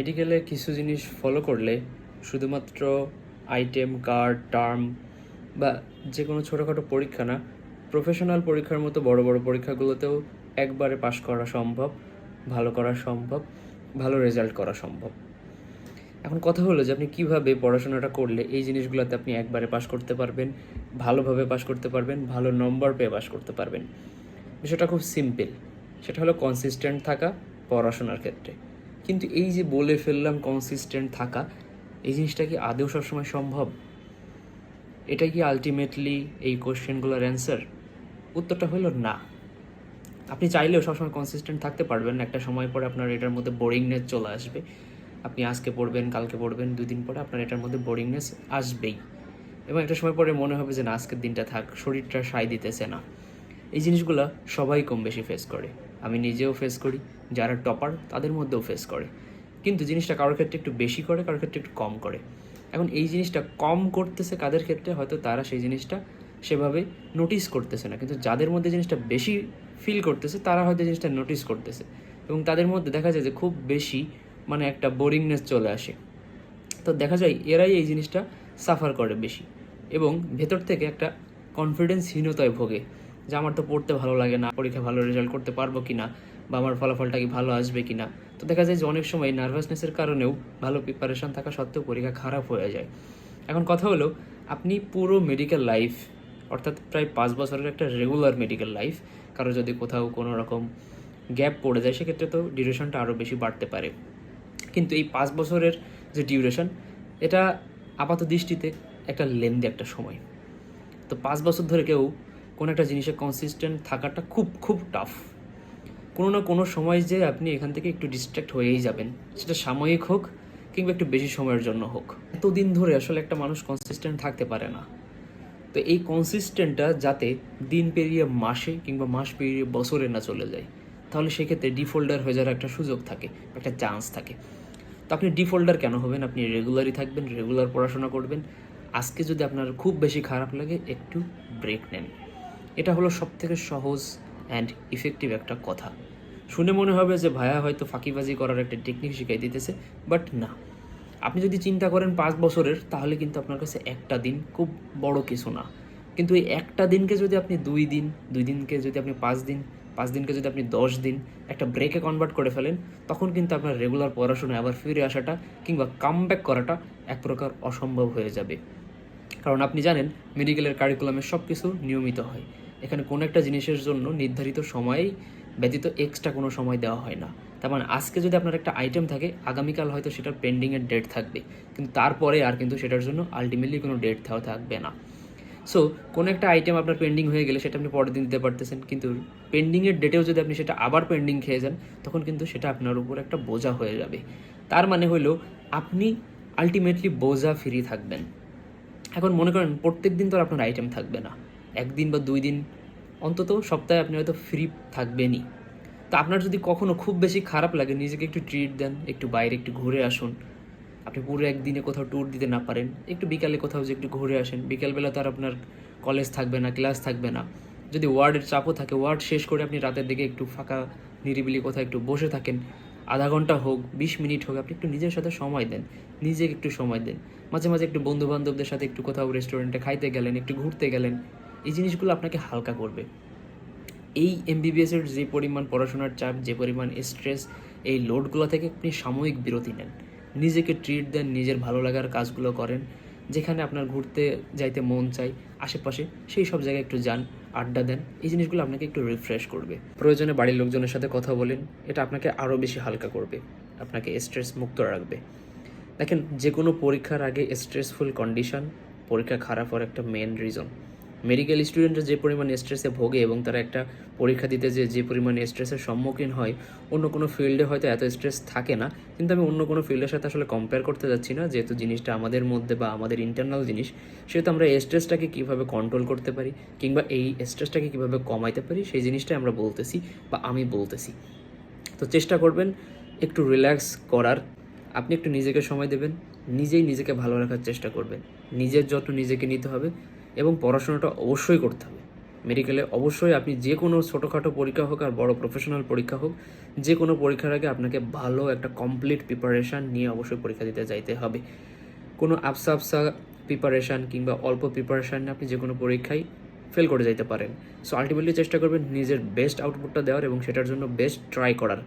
মেডিকেলে কিছু জিনিস ফলো করলে শুধুমাত্র আইটেম কার্ড টার্ম বা যে কোনো ছোটোখাটো পরীক্ষা না প্রফেশনাল পরীক্ষার মতো বড় বড় পরীক্ষাগুলোতেও একবারে পাশ করা সম্ভব, ভালো করা সম্ভব, ভালো রেজাল্ট করা সম্ভব। এখন কথা হলো যে আপনি কীভাবে পড়াশোনাটা করলে এই জিনিসগুলোতে আপনি একবারে পাশ করতে পারবেন, ভালোভাবে পাশ করতে পারবেন, ভালো নম্বর পেয়ে পাশ করতে পারবেন। বিষয়টা খুব সিম্পল সেটা হলো কনসিস্টেন্ট থাকা পড়াশোনার ক্ষেত্রে। কিন্তু এই যে বলে ফেললাম কনসিস্টেন্ট থাকা, এই জিনিসটা কি আদৌ সবসময় সম্ভব? এটা কি আলটিমেটলি এই কোশ্চেনগুলোর অ্যান্সার উত্তরটা হলো না। আপনি চাইলেও সবসময় কনসিস্টেন্ট থাকতে পারবেন একটা সময় পরে আপনার এটার মধ্যে বোরিংনেস চলে আসবে। আপনি আজকে পড়বেন, কালকে পড়বেন দুই দিন পরে আপনার এটার মধ্যে বোরিংনেস আসবেই। এবং একটা সময় পরে মনে হবে যে না, আজকের দিনটা থাক, শরীরটা সায় দিতেছে না। এই জিনিসগুলো সবাই কম বেশি ফেস করে। আমি নিজেও ফেস করি, যারা টপার তাদের মধ্যেও ফেস করে। কিন্তু জিনিসটা কারোর ক্ষেত্রে একটু বেশি করে, কারোর ক্ষেত্রে একটু কম করে। এখন এই জিনিসটা কম করতেছে কাদের ক্ষেত্রে, হয়তো তারা সেই জিনিসটা সেভাবে নোটিস করতেছে না। কিন্তু যাদের মধ্যে জিনিসটা বেশি ফিল করতেছে, তারা হয়তো জিনিসটা নোটিস করতেছে। এবং তাদের মধ্যে দেখা যায় যে খুব বেশি মানে একটা বোরিংনেস চলে আসে। তো দেখা যায় এরাই এই জিনিসটা সাফার করে বেশি। এবং ভেতর থেকে একটা কনফিডেন্সহীনতায় ভোগে। যে আমার তো পড়তে ভালো লাগে না পরীক্ষা ভালো রেজাল্ট করতে পারব কি না বা আমার ফলাফলটা কি ভালো আসবে কি না তো দেখা যায় যে অনেক সময় নার্ভাসনেসের কারণেও ভালো প্রিপারেশন থাকা সত্ত্বেও পরীক্ষা খারাপ হয়ে যায়। এখন কথা হলো, আপনি পুরো মেডিকেল লাইফ অর্থাৎ প্রায় পাঁচ বছরের একটা রেগুলার মেডিকেল লাইফ কারও যদি কোথাও কোনো রকম গ্যাপ পড়ে যায়, সেক্ষেত্রে তো ডিউরেশনটা আরও বেশি বাড়তে পারে। কিন্তু এই পাঁচ বছরের যে ডিউরেশন এটা আপাত দৃষ্টিতে একটা লেন্দি একটা সময়। তো পাঁচ বছর ধরে কেউ কোনো একটা জিনিসে কনসিস্টেন্ট থাকাটা খুব খুব টাফ কোনো না কোনো সময় যে আপনি এখান থেকে একটু ডিস্ট্র্যাক্ট হয়েই যাবেন, সেটা সাময়িক হোক কিংবা একটু বেশি সময়ের জন্য হোক। এতদিন ধরে আসলে একটা মানুষ কনসিস্টেন্ট থাকতে পারে না। তো এই কনসিস্টেন্টটা যাতে দিন পেরিয়ে মাসে কিংবা মাস পেরিয়ে বছরে না চলে যায়, তাহলে সেক্ষেত্রে ডিফোল্ডার হয়ে যাওয়ার একটা সুযোগ থাকে, একটা চান্স থাকে। তো আপনি ডিফোল্ডার কেন হবেন? আপনি রেগুলারই থাকবেন রেগুলার পড়াশোনা করবেন। আজকে যদি আপনার খুব বেশি খারাপ লাগে, একটু ব্রেক নেন। এটা হলো সব থেকে সহজ অ্যান্ড ইফেক্টিভ একটা কথা। শুনে মনে হবে যে ভায়া হয়তো ফাঁকিবাজি করার একটা টেকনিক শিখাই দিতেছে বাট না। আপনি যদি চিন্তা করেন পাঁচ বছরের, তাহলে কিন্তু আপনার কাছে একটা দিন খুব বড় কিছু না। কিন্তু এই একটা দিনকে যদি আপনি দুই দিন, দুই দিনকে যদি আপনি পাঁচ দিন, পাঁচ দিনকে যদি আপনি দশ দিন একটা ব্রেকে কনভার্ট করে ফেলেন, তখন কিন্তু আপনার রেগুলার পড়াশোনায় আবার ফিরে আসাটা কিংবা কামব্যাক করাটা এক প্রকার অসম্ভব হয়ে যাবে। কারণ আপনি জানেন মেডিকেলের কারিকুলামে সব কিছু নিয়মিত হয়। এখানে কোনো একটা জিনিসের জন্য নির্ধারিত সময়েই ব্যতীত এক্সট্রা কোনো সময় দেওয়া হয় না। তার মানে আজকে যদি আপনার একটা আইটেম থাকে, আগামীকাল হয়তো সেটার পেন্ডিংয়ের ডেট থাকবে, কিন্তু তারপরে আর কিন্তু সেটার জন্য আলটিমেটলি কোনো ডেট দেওয়া থাকবে না। সো কোনো একটা আইটেম আপনার পেন্ডিং হয়ে গেলে সেটা আপনি পরের দিন দিতে পারতেছেন, কিন্তু পেন্ডিংয়ের ডেটেও যদি আপনি সেটা আবার পেন্ডিং খেয়ে যান, তখন কিন্তু সেটা আপনার উপর একটা বোঝা হয়ে যাবে। তার মানে হলো আপনি আলটিমেটলি বোঝা ফ্রি থাকবেন। এখন মনে করেন প্রত্যেক দিন তো আপনার আইটেম থাকবে না। একদিন বা দুই দিন, অন্তত সপ্তাহে আপনি হয়তো ফ্রি থাকবেনই। তো আপনার যদি কখনও খুব বেশি খারাপ লাগে, নিজেকে একটু ট্রিট দেন, একটু বাইরে, একটু ঘুরে আসুন। আপনি পুরো একদিনে কোথাও ট্যুর দিতে না পারেন, একটু বিকালে কোথাও যে একটু ঘুরে আসেন। বিকালবেলা তো আর আপনার কলেজ থাকবে না ক্লাস থাকবে না। যদি ওয়ার্ডের চাপও থাকে ওয়ার্ড শেষ করে আপনি রাতের দিকে একটু ফাঁকা, নিরিবিলি কোথাও একটু বসে থাকেন, আধা ঘণ্টা হোক, বিশ মিনিট হোক, আপনি একটু নিজের সাথে সময় দেন, নিজেকে একটু সময় দেন। মাঝে মাঝে একটু বন্ধু বান্ধবদের সাথে একটু কোথাও রেস্টুরেন্টে খাইতে গেলেন, একটু ঘুরতে গেলেন এই জিনিসগুলো আপনাকে হালকা করবে। এই এমবিবিএস এর যে পরিমাণ পড়াশোনার চাপ, যে পরিমাণ স্ট্রেস এই লোডগুলো থেকে আপনি সাময়িক বিরতি নেন। নিজেকে ট্রিট দেন, নিজের ভালো লাগার কাজগুলো করেন, যেখানে আপনার ঘুরতে যাইতে মন চাই আশেপাশে সেই সব জায়গায় একটু যান, আড্ডা দেন, এই জিনিসগুলো আপনাকে একটু রিফ্রেশ করবে। প্রয়োজনে বাড়ির লোকজনের সাথে কথা বলেন, এটা আপনাকে আরও বেশি হালকা করবে, আপনাকে স্ট্রেস মুক্ত রাখবে। দেখেন যে কোনো পরীক্ষার আগে স্ট্রেসফুল কন্ডিশন পরীক্ষা খারাপ হওয়ার একটা মেন রিজন মেডিকেল স্টুডেন্টরা যে পরিমাণ স্ট্রেসে ভোগে এবং তারা একটা পরীক্ষা দিতে যে যে পরিমাণ স্ট্রেসের সম্মুখীন হয়, অন্য কোনো ফিল্ডে হয়তো এত স্ট্রেস থাকে না। কিন্তু আমি অন্য কোনো ফিল্ডের সাথে আসলে কম্পেয়ার করতে যাচ্ছি না, যেহেতু জিনিসটা আমাদের মধ্যে বা আমাদের ইন্টারনাল জিনিস, সেহেতু আমরা এই স্ট্রেসটাকে কীভাবে কন্ট্রোল করতে পারি কিংবা এই স্ট্রেসটাকে কীভাবে কমাইতে পারি, সেই জিনিসটাই আমরা বলতেছি বা আমি বলতেছি। তো চেষ্টা করবেন একটু রিল্যাক্স করার। আপনি একটু নিজেকে সময় দেবেন, নিজেই নিজেকে ভালো রাখার চেষ্টা করবেন। নিজের যত্ন নিজেকে নিতে হবে। এবং পড়াশোনাটা অবশ্যই করতে হবে। মেডিকেলে অবশ্যই আপনি যে কোনো ছোটোখাটো পরীক্ষা হোক আর বড় প্রফেশনাল পরীক্ষা হোক, যে কোনো পরীক্ষার আগে আপনাকে ভালো একটা কমপ্লিট প্রিপারেশান নিয়ে অবশ্যই পরীক্ষা দিতে যাইতে হবে। কোনো আফসা আফসা প্রিপারেশান কিংবা অল্প প্রিপারেশান আপনি যে কোনো পরীক্ষায় ফেল করে যাইতে পারেন। সো আলটিমেটলি চেষ্টা করবেন নিজের বেস্ট আউটপুটটা দেওয়ার এবং সেটার জন্য বেস্ট ট্রাই করার।